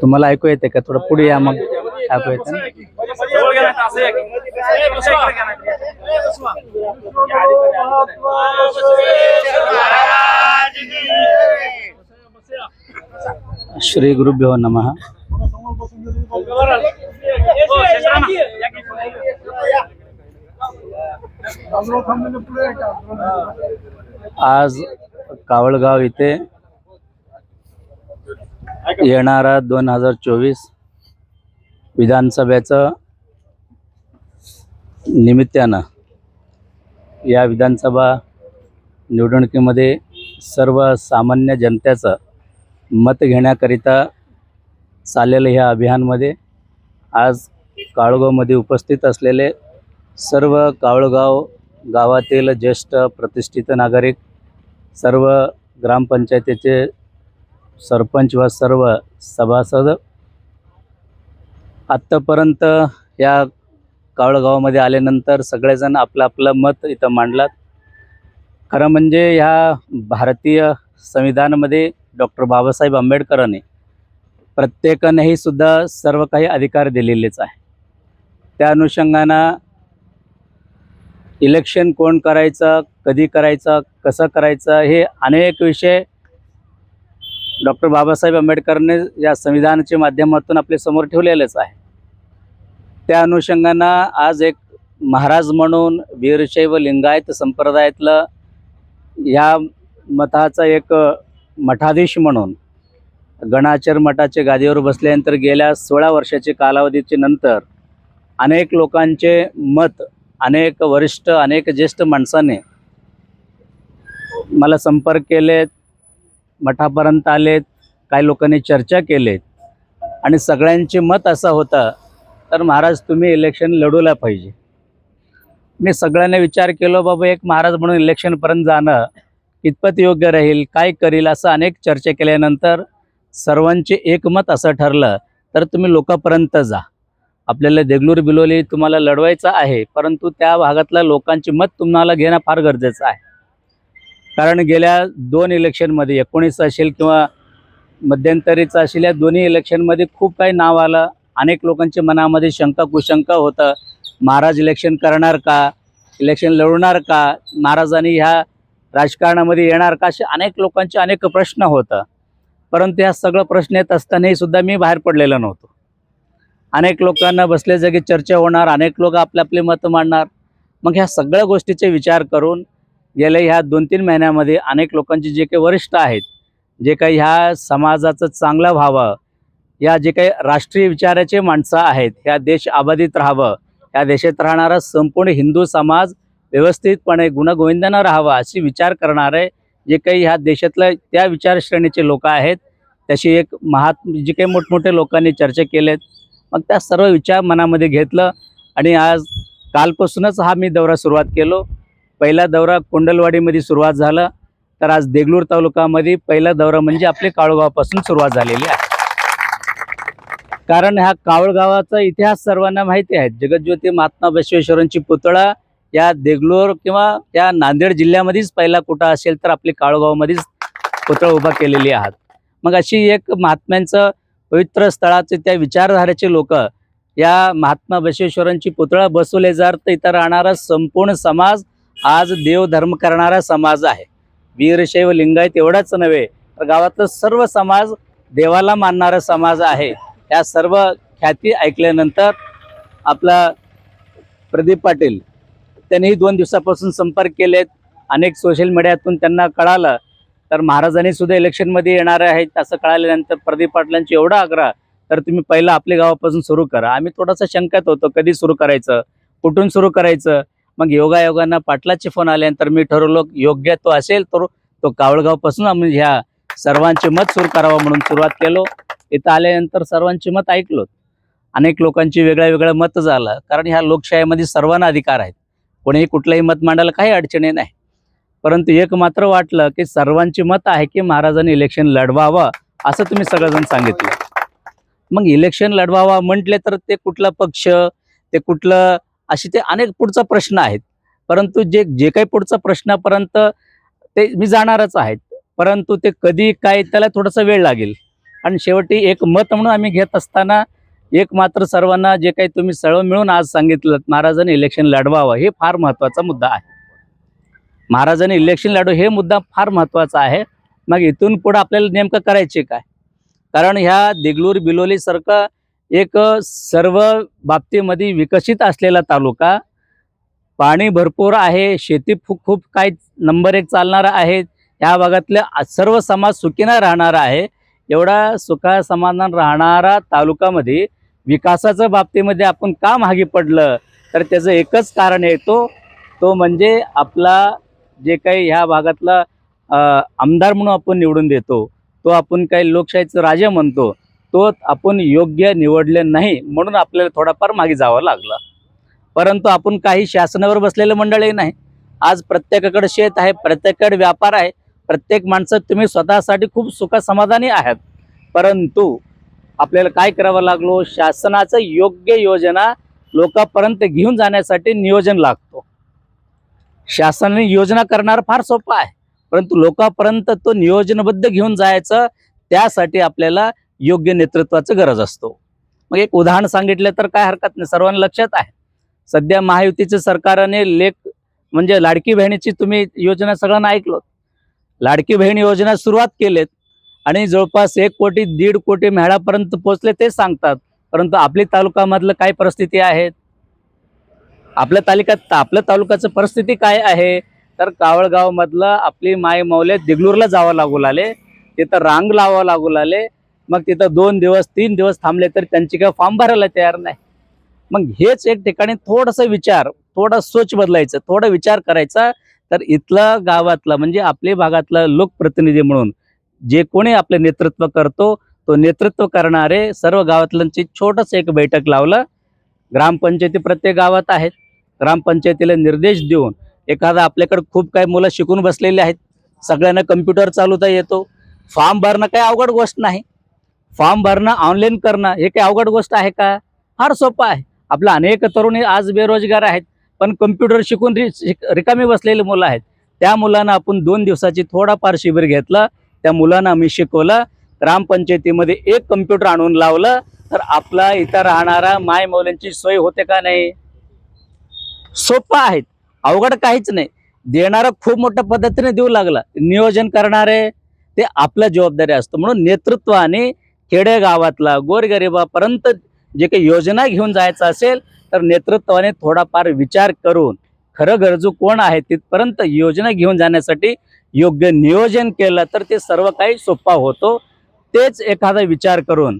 तुम्हाला ऐकू येते का? थोडं पुढे या मग. ऐकू येते श्री गुरुभ्यो नमः. आज कावळगाव इथे येणारा दोन हजार चोवीस विधानसभेचं निमित्तानं या विधानसभा निवडणुकीमध्ये सर्व सामान्य जनतेचं मत घेण्याकरिता चाललेलं ह्या अभियानमध्ये आज काळगावमध्ये उपस्थित असलेले सर्व कावळगाव गावातील ज्येष्ठ प्रतिष्ठित नागरिक सर्व ग्रामपंचायतीचे सरपंच व सर्व सभासद आत्तापर्यंत या कावळगावामध्ये आल्यानंतर सगळेजण आपलं आपलं मत इथं मांडलात. खरं म्हणजे ह्या भारतीय संविधानामध्ये डॉक्टर बाबासाहेब आंबेडकरांनी प्रत्येकानेही सुद्धा सर्व काही अधिकार दिलेलेच आहे. त्या अनुषंगानं इलेक्शन कोण करायचं कधी करायचं कसं करायचं हे अनेक विषय डॉक्टर बाबासाहेब आंबेडकरने या संविधानाच्या माध्यमातून आपल्यासमोर ठेवलेलेच आहे. त्या अनुषंगानं आज एक महाराज म्हणून वीरशैव लिंगायत संप्रदायातलं या मठाचा एक मठाधीश म्हणून गणाचर मठाच्या गादीवर बसल्यानंतर गेल्या सोळा वर्षाच्या कालावधीचे नंतर अनेक लोकांचे मत अनेक वरिष्ठ अनेक ज्येष्ठ माणसाने मला संपर्क केलेत. मठापर्यंत आलेत काही लोकांनी चर्चा केलेत. आणि सगळ्यांचे मत असं होतं तर महाराज तुम्ही इलेक्शन लढवला पाहिजे. मी सगळ्यांना विचार केलो बाबा एक महाराज म्हणून इलेक्शनपर्यंत जाणं कितपत योग्य राहील काय करील? असं अनेक चर्चा केल्यानंतर सर्वांचे एकमत असं ठरलं तर तुम्ही लोकांपर्यंत जा. आपल्याला देगलूर बिलोली तुम्हाला लढवायचं आहे परंतु त्या भागातल्या लोकांचे मत तुम्हाला घेणं फार गरजेचं आहे. कारण गेल्या दोन इलेक्शनमध्ये एकोणीस असेल किंवा मध्यंतरीचं असेल या दोन्ही इलेक्शनमध्ये खूप काही नाव आलं. अनेक लोकांच्या मनामध्ये शंका कुशंका होतं. महाराज इलेक्शन करणार का? इलेक्शन लढवणार का? महाराजांनी ह्या राजकारणामध्ये येणार का? असे अनेक लोकांचे अनेक प्रश्न होतं. परंतु ह्या सगळं प्रश्न येत असतानाही सुद्धा मी बाहेर पडलेलो नव्हतो. अनेक लोकांना बसल्या जागी चर्चा होणार अनेक लोक आपले आपले मत मांडणार. मग ह्या सगळ्या गोष्टीचे विचार करून गेल्या ह्या दोन तीन महिन्यामध्ये अनेक लोकांचे जे काही वरिष्ठ आहेत जे काही ह्या समाजाचं चांगलं व्हावं या जे काही राष्ट्रीय विचाराचे माणसं आहेत ह्या देश आबाधित राहावं या देशात राहणारा संपूर्ण हिंदू समाज व्यवस्थितपणे गुणगोविंदानं राहावा अशी विचार करणारे जे काही ह्या देशातल्या त्या विचारश्रेणीचे लोक आहेत त्याशी एक महात जे काही मोठमोठे लोकांनी चर्चा केलेत. मग त्या सर्व विचार मनामध्ये घेतलं आणि आज कालपासूनच हा मी दौरा सुरुवात केलो. पहिला दौरा कुंडलवाडीमध्ये सुरुवात झाला तर आज देगलूर तालुक्यामध्ये पहिला दौरा म्हणजे आपले काळूगावापासून सुरुवात झालेली आहे. कारण ह्या कावळगावाचा इतिहास सर्वांना माहिती आहे. जगज्योती महात्मा बसवेश्वरांची पुतळा या देगलूर किंवा या नांदेड जिल्ह्यामध्येच पहिला कुठं असेल तर आपली काळूगावमध्येच पुतळा उभा केलेली आहात. मग अशी एक महात्म्यांचं पवित्र स्थळाचे त्या विचारधारेचे लोक या महात्मा बसवेश्वरांची पुतळा बसवले जर तर इथं राहणारा संपूर्ण समाज आज देवधर्म करणारा समाज आहे. वीरशैव लिंगायत एवढाच नव्हे तर गावातलं सर्व समाज देवाला मानणारा समाज आहे. या सर्व ख्याती ऐकल्यानंतर आपला प्रदीप पाटील त्यांनीही दोन दिवसापासून संपर्क केलेत. अनेक सोशल मीडियातून त्यांना कळालं तर महाराजांनी सुद्धा इलेक्शनमध्ये येणार आहेत असं कळाल्यानंतर प्रदीप पाटलांची एवढा आग्रह तर तुम्ही पहिलं आपल्या गावापासून सुरू करा. आम्ही थोडासा शंकात होतो कधी सुरू करायचं कुठून सुरू करायचं मग योगायोगांना पाटलाचे फोन आल्यानंतर मी ठरवलो योग्य तो असेल तर तो कावळगावपासून आम्ही ह्या सर्वांचे मत सुरू करावं म्हणून सुरुवात केलो. इथं आल्यानंतर सर्वांचे मत ऐकलो. अनेक लोकांची वेगळ्या वेगळं मत झालं. कारण ह्या लोकशाहीमध्ये सर्वांना अधिकार आहेत. कोणीही कुठलंही मत मांडायला काही अडचणी नाही. परंतु एक मात्र वाटलं की सर्वांची मत आहे की महाराजांनी इलेक्शन लढवावं असं तुम्ही सगळेजण सांगितलं. मग इलेक्शन लढवावा म्हटले तर ते कुठला पक्ष ते कुठलं अशी ते अनेक पुढचा प्रश्न आहेत. परंतु जे जे काही पुढचा प्रश्नापर्यंत ते मी जाणारच आहेत. परंतु ते कधी काय त्याला थोडासा वेळ लागेल. आणि शेवटी एक मत म्हणून आम्ही घेत असताना एक मात्र सर्वांना जे काही तुम्ही सर्व मिळून आज सांगितलं महाराजांनी इलेक्शन लढवावं हे फार महत्त्वाचा मुद्दा आहे. महाराजांनी इलेक्शन लढव हे मुद्दा फार महत्त्वाचा आहे. मग इथून पुढं आपल्याला नेमकं करायचे काय? कारण ह्या दिगलूर बिलोलीसारखं एक सर्व बाबतीमध्ये विकसित असलेला तालुका. पाणी भरपूर आहे शेती खूप खूप काही नंबर एक चालणारा आहे. या भागातले सर्व समाज सुखीनं राहणारा आहे. एवढा सुखा समाधान राहणारा तालुकामध्ये विकासाच्या बाबतीमध्ये आपण का मागे पडलं? तर त्याचं एकच कारण येतो तो तो म्हणजे आपला जे काही ह्या भागातला आमदार म्हणून आपण निवडून देतो तो आपण काही लोकशाहीचं राजा म्हणतो. तो आपण योग्य निवडले नाही म्हणून आपल्याला थोडाफार मागे जावं लागलं. परंतु आपण काही शासनावर बसलेले मंडळही नाही. आज प्रत्येकाकडे शेत आहे प्रत्येकाकडे व्यापार आहे प्रत्येक माणसं तुम्ही स्वतःसाठी खूप सुख समाधानी आहात. परंतु आपल्याला काय करावं लागलो? शासनाचं योग्य योजना लोकांपर्यंत घेऊन जाण्यासाठी नियोजन लागतो. शासनाने योजना करणार फार सोपं आहे. परंतु लोकांपर्यंत तो नियोजनबद्ध घेऊन जायचं त्यासाठी आपल्याला योग्य नेतृत्वाचं गरज असतो. मग एक उदाहरण सांगितलं तर काय हरकत नाही. सर्वांना लक्षात आहे. सध्या महायुतीच्या सरकारने लेख म्हणजे लाडकी बहिणीची तुम्ही योजना सगळ्यांना ऐकलो लाडकी बहीण योजना सुरुवात केलेत आणि जवळपास एक कोटी दीड कोटी मेळापर्यंत पोहोचले ते सांगतात. परंतु आपली तालुक्यामधलं काय परिस्थिती आहे? आपल्या तालुक्यात आपल्या तालुक्याचं परिस्थिती काय आहे? तर कावळगावमधलं आपली माय मौले दिगलूरला जावं लागू लागले. तिथं रांग लावावं लागू लागले. मग तिथं दोन दिवस तीन दिवस थांबले तर त्यांची काय फॉर्म भरायला तयार नाही. मग हेच एक ठिकाणी थोडासा विचार थोडा सोच बदलायचं थोडा विचार करायचा. तर इथलं गावातलं म्हणजे आपल्या भागातलं लोकप्रतिनिधी म्हणून जे कोणी आपलं नेतृत्व करतो तो नेतृत्व करणारे सर्व गावातल्यांची छोटंसं एक बैठक लावलं. ग्रामपंचायती प्रत्येक गावात आहेत. ग्रामपंचायतीला निर्देश देऊन एखादा आपल्याकडे खूप काही मुलं शिकून बसलेले आहेत. सगळ्यांना कम्प्युटर चालवता येतो. फॉर्म भरणं काही अवघड गोष्ट नाही. फॉर्म भरणं ऑनलाईन करणं हे काही अवघड गोष्ट आहे का? फार सोपं आहे. आपलं अनेक तरुण हे आज बेरोजगार आहेत पण कम्प्युटर शिकून रि रिकामी बसलेली मुलं आहेत. त्या मुलांना आपण दोन दिवसाची थोडाफार शिबिर घेतलं त्या मुलांना आम्ही शिकवलं ग्रामपंचायतीमध्ये एक कम्प्युटर आणून लावलं तर आपला इथं राहणारा माय मौल्यांची सोय होते का नाही? सोपं आहेत अवघड काहीच नाही. देणारा खूप मोठ्या पद्धतीने देऊ लागला. नियोजन करणारे ते आपल्या जबाबदारी असतं. म्हणून नेतृत्वाने खेडेगावातला गोरगरिबापर्यंत जे काही योजना घेऊन जायचं असेल तर नेतृत्वाने थोडाफार विचार करून खरं गरजू कोण आहे तिथपर्यंत योजना घेऊन जाण्यासाठी योग्य नियोजन केलं तर ते सर्व काही सोपा होतो. तेच एखादा विचार करून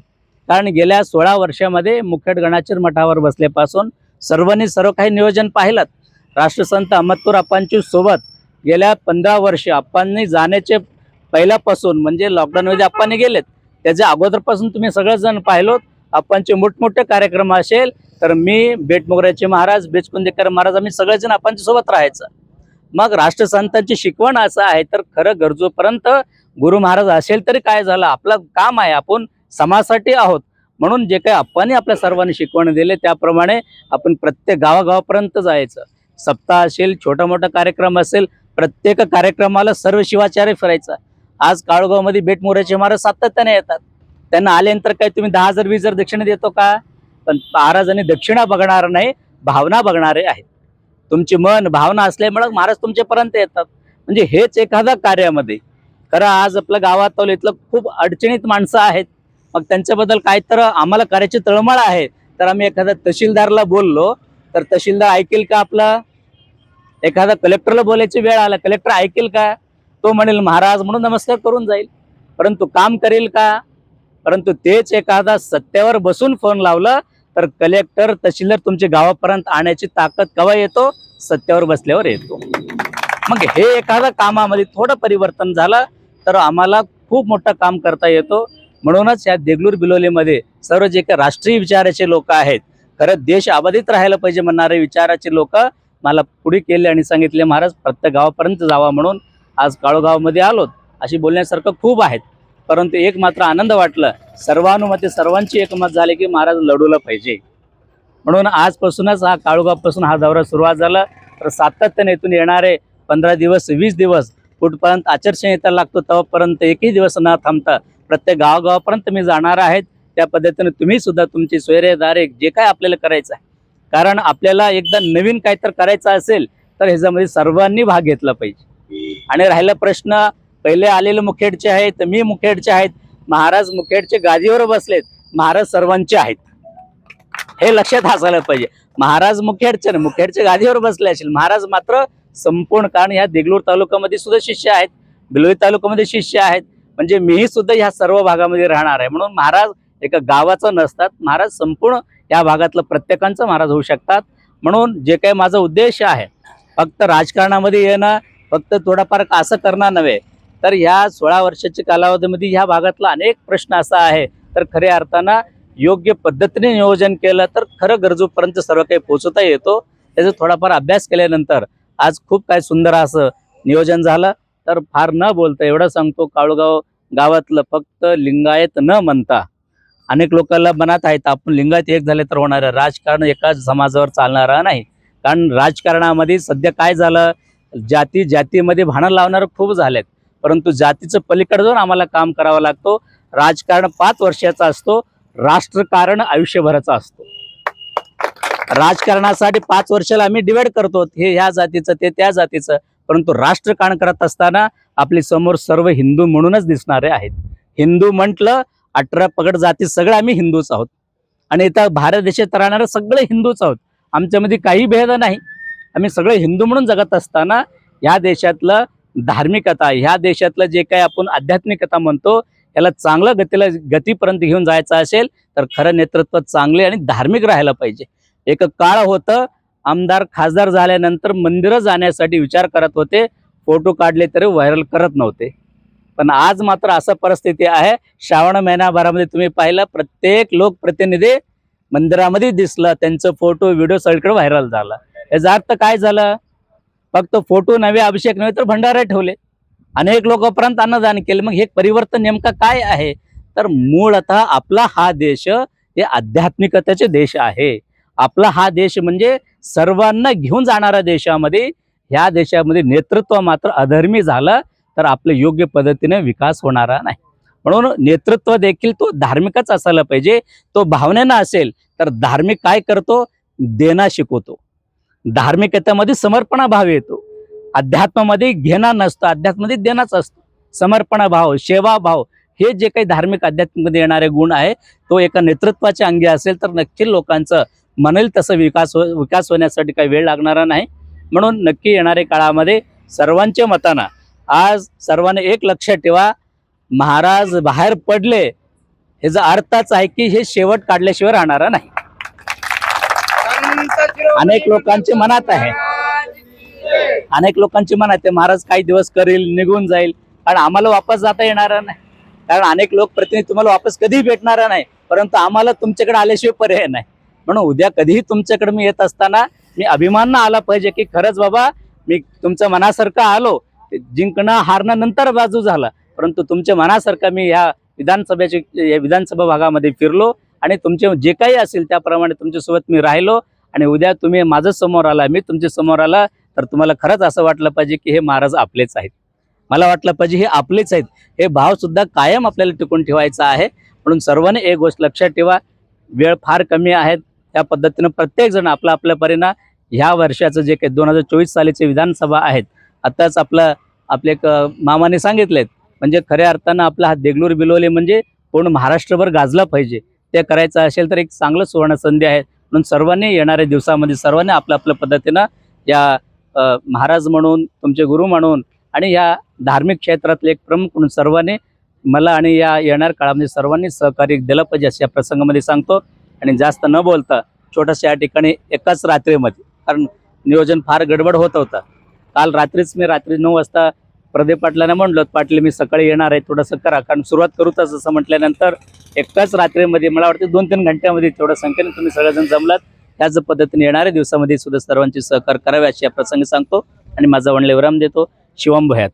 कारण गेल्या सोळा वर्षामध्ये मुखेड गणाचीर मठावर बसल्यापासून सर्वांनी सर्व काही नियोजन पाहिलं राष्ट्रसंत अहमदपूर अप्पांची सोबत गेल्या पंधरा वर्ष अप्पांनी जाण्याचे पहिल्यापासून म्हणजे लॉकडाऊनमध्ये अप्पांनी गेलेत. त्याच्या अगोदरपासून तुम्ही सगळेजण पाहिलोत. अप्पांचे मोठमोठे कार्यक्रम असेल तर मी बेटमोगऱ्याचे महाराज बेचकुंदेकर महाराज आम्ही सगळेजण अप्पांच्या सोबत राहायचं. मग राष्ट्रसंतांची शिकवण असं आहे तर खरं गरजूपर्यंत गुरु महाराज असेल तरी काय झालं? आपलं काम आहे आपण समाजासाठी आहोत. म्हणून जे काही आपणही आपल्या सर्वांनी शिकवण दिले त्याप्रमाणे आपण प्रत्येक गावागावापर्यंत जायचं. सप्ताह असेल छोटा मोठा कार्यक्रम असेल प्रत्येक कार्यक्रमाला सर्व शिवाचार्य फिरायचा. आज काळगावमध्ये बेटमोऱ्याचे महाराज सातत्याने येतात. त्यांना आल्यानंतर काय तुम्ही दहा हजार वीस हजार दक्षिणा देतो का? पण महाराजांनी दक्षिणा बघणार नाही भावना बघणारे आहेत. तुमचे मन भावना असल्यामुळे महाराज तुमच्यापर्यंत येतात. म्हणजे हेच एखाद्या कार्यामध्ये. खरं आज आपल्या गावात इथलं खूप अडचणीत माणसं आहेत. मग त्यांच्याबद्दल काय तर आम्हाला करायची तळमळ आहे. तर आम्ही एखाद्या तहसीलदारला बोललो. तर तहसीलदार ऐकेल का आपला? एखादा कलेक्टरला बोलायची वेळ आला. कलेक्टर ऐकेल का? तो म्हणेल महाराज म्हणून नमस्कार करून जाईल. परंतु काम करेल का? परंतु तेच एखादा सत्यावर बसून फोन लावलं तर कलेक्टर तहसीलदार तुमच्या गावापर्यंत आणण्याची ताकद केव्हा येतो? सत्यावर बसल्यावर येतो. मग हे एखादा कामामध्ये थोडं परिवर्तन झालं तर आम्हाला खूप मोठं काम करता येतो. म्हणूनच या देगलूर बिलोलीमध्ये सर्व जे काही राष्ट्रीय विचाराचे लोक आहेत खरं देश अबाधित राहायला पाहिजे म्हणणारे विचाराचे लोक मला पुढे केले आणि सांगितले महाराज प्रत्येक गावापर्यंत जावा म्हणून. आज काळोगावमध्ये आलोत अशी बोलण्यासारखं खूप आहेत. परंतु एक मात्र आनंद वाटलं सर्वानुमते सर्वांची एकमत झाले की महाराज लढवलं पाहिजे. म्हणून आजपासूनच हा काळोगावपासून हा दौरा सुरुवात झाला. तर सातत्याने इथून येणारे पंधरा दिवस वीस दिवस कुठपर्यंत आचारसंहिता लागतो तेव्हापर्यंत एकही दिवस न थांबता प्रत्येक गावागावापर्यंत मी जाणार आहेत. त्या पद्धतीने तुम्ही सुद्धा तुमची सोयरेदारे जे काय आपल्याला करायचं आहे. कारण आपल्याला एकदा नवीन काय तर करायचं असेल तर ह्याच्यामध्ये सर्वांनी भाग घेतला पाहिजे. आणि राहिला प्रश्न पहिले आलेले मुखेडचे आहेत मी मुखेडचे आहेत. महाराज मुखेडचे गादीवर बसलेत. महाराज सर्वांचे आहेत. हे लक्षात असायला पाहिजे. महाराज मुखेडचे ना मुखेडचे गादीवर बसले असेल महाराज मात्र संपूर्ण कारण ह्या देगलूर तालुक्यामध्ये सुद्धा शिष्य आहेत. बिलोई तालुक्यामध्ये शिष्य आहेत. म्हणजे मीही सुद्धा ह्या सर्व भागामध्ये राहणार आहे. म्हणून महाराज एका गावाचं नसतात. महाराज संपूर्ण या भागातलं प्रत्येकांचं महाराज होऊ शकतात. म्हणून जे काही माझा उद्देश आहे फक्त राजकारणामध्ये येणं फक्त थोडाफार असं करणार नव्हे तर ह्या सोळा वर्षाच्या कालावधीमध्ये ह्या भागातला अनेक प्रश्न असा आहे तर खऱ्या अर्थानं योग्य पद्धतीने नियोजन केलं तर खरं गरजूपर्यंत सर्व काही पोहोचवता येतो. त्याचा थोडाफार अभ्यास केल्यानंतर आज खूप काय सुंदर असं नियोजन झालं. तर फार न बोलता एवढं सांगतो काळूगाव गावातलं फक्त लिंगायत न म्हणता अनेक लोकांना मनात आहेत आपण लिंगायत एक झाले तर होणार राजकारण एकाच समाजावर चालणार नाही. कारण राजकारणामध्ये सध्या काय झालं जाती जातीमध्ये भांडण लावणारं खूप झालेत. परंतु जातीचं पलीकडे जाऊन आम्हाला काम करावं लागतो. राजकारण पाच वर्षाचा असतो. राष्ट्रकारण आयुष्यभराचा असतो. राजकारणासाठी पाच वर्षाला आम्ही डिवाइड करतो. हे ह्या जातीचं ते त्या जातीचं. परंतु राष्ट्रकारण करत असताना आपली समोर सर्व हिंदू म्हणूनच दिसणारे आहेत. हिंदू म्हटलं अठरा पगड जाती सगळे आम्ही हिंदूच आहोत. आणि इथं भारत देशात राहणारे सगळे हिंदूच आहोत. आमच्यामध्ये काही भेद नाही. आम्ही सगळे हिंदू म्हणून जगत असताना ह्या देशातलं धार्मिकता ह्या देशातलं जे काही आपण आध्यात्मिकता म्हणतो याला चांगलं गतीला गतीपर्यंत घेऊन जायचं असेल तर खरं नेतृत्व चांगले आणि धार्मिक राहायला पाहिजे. एक काळ होतं आमदार खासदार झाल्यानंतर मंदिरं जाण्यासाठी विचार करत होते फोटो काढले तरी व्हायरल करत नव्हते. पण आज मात्र असं परिस्थिती आहे श्रावण महिनाभरामध्ये तुम्ही पाहिलं प्रत्येक लोकप्रतिनिधी मंदिरामध्ये दिसलं त्यांचं फोटो व्हिडिओ सगळीकडे व्हायरल झाला. याचा अर्थ काय झालं? फक्त फोटो नवे अभिषेक नव्हे तर भंडारे ठेवले. अनेक लोकांपर्यंत अन्नदान केले. मग हे परिवर्तन नेमकं काय आहे? तर मूळतः आपला हा देश हे आध्यात्मिकतेचे देश आहे. आपला हा देश म्हणजे सर्वांना घेऊन जाणाऱ्या देशामध्ये ह्या देशामध्ये नेतृत्व मात्र अधर्मी झालं तर आपलं योग्य पद्धतीने विकास होणारा नाही. म्हणून नेतृत्व देखील तो धार्मिकच असायला पाहिजे. तो भावनेनं असेल तर धार्मिक काय करतो? देणं शिकवतो. धार्मिकतेमध्ये समर्पणाभाव येतो. अध्यात्मामध्ये घेणा नसतो अध्यात्मामध्ये देणाच असतो. समर्पणाभाव सेवाभाव हे जे काही धार्मिक अध्यात्मामध्ये येणारे गुण आहे तो एका नेतृत्वाच्या अंगी असेल तर नक्की लोकांचं म्हणेल तसं विकास हो विकास होण्यासाठी काही वेळ लागणारा नाही. म्हणून नक्की येणाऱ्या काळामध्ये सर्वांच्या मतानं आज सर्वांनी एक लक्षात ठेवा. महाराज बाहेर पडले ह्याचा अर्थच आहे की हे शेवट काढल्याशिवाय राहणारा नाही. अनेक लोकांचे मनात आहे. अनेक लोकांची मनात आहे महाराज काही दिवस करेल निघून जाईल. कारण आम्हाला वापस जाता येणार नाही. कारण अनेक लोक प्रतिनिधी तुम्हाला वापस कधीही भेटणार नाही. परंतु आम्हाला तुमच्याकडे आल्याशिवाय पर्याय नाही. म्हणून उद्या कधीही तुमच्याकडे मी येत असताना मी अभिमान आला पाहिजे की खरंच बाबा मी तुमच्या मनासारखं आलो. जिंकणं हारणं नंतर बाजू झाला. परंतु तुमच्या मनासारखं मी ह्या विधानसभेच्या विधानसभा भागामध्ये फिरलो. आणि तुमचे जे काही असेल त्याप्रमाणे तुमच्यासोबत मी राहिलो. आणि उद्या तुम्ही माझं समोर आला मी तुमच्यासमोर आला तर तुम्हाला खरंच असं वाटलं पाहिजे की हे महाराज आपलेच आहेत. मला वाटलं पाहिजे हे आपलेच आहेत. हे भाव सुद्धा कायम आपल्याला टिकून ठेवायचा आहे. म्हणून सर्वांनी एक गोष्ट लक्षात ठेवा वेळ फार कमी आहे. त्या पद्धतीनं प्रत्येकजण आपला आपल्या परीनं ह्या वर्षाचं जे काही दोन हजार चोवीस सालीचे विधानसभा आहेत आताच आपलं आपले एक मामाने सांगितलेत. म्हणजे खऱ्या अर्थानं आपला हा देगलूर बिलोली म्हणजे पूर्ण महाराष्ट्रभर गाजला पाहिजे. ते करायचं असेल तर एक चांगलं सुवर्ण संधी आहे. म्हणून सर्वांनी येणाऱ्या दिवसामध्ये सर्वांनी आपल्या आपल्या पद्धतीनं या महाराज म्हणून तुमचे गुरु म्हणून आणि या धार्मिक क्षेत्रातले एक प्रमुख म्हणून सर्वांनी मला आणि या येणार काळामध्ये सर्वांनी सहकार्य दिलं पाहिजे असं या प्रसंगामध्ये सांगतो. आणि जास्त न बोलता छोट्याशा या ठिकाणी एकाच रात्रीमध्ये कारण नियोजन फार गडबड होत होतं. काल रात्रीच मी रात्री नऊ वाजता प्रदीप पाटलाने म्हणलं पाटील मी सकाळी येणार आहे थोडंसं करा. कारण सुरुवात करूच असं म्हटल्यानंतर एकाच रात्रीमध्ये मला वाटतं दोन तीन घंट्यामध्ये तेवढ्या संख्येने तुम्ही सगळेजण जमलात. त्याच पद्धतीने येणाऱ्या दिवसामध्ये सुद्धा सर्वांची सहकार करावे अशी या प्रसंगी सांगतो आणि माझा वणले विराम देतो. शिवम भयात.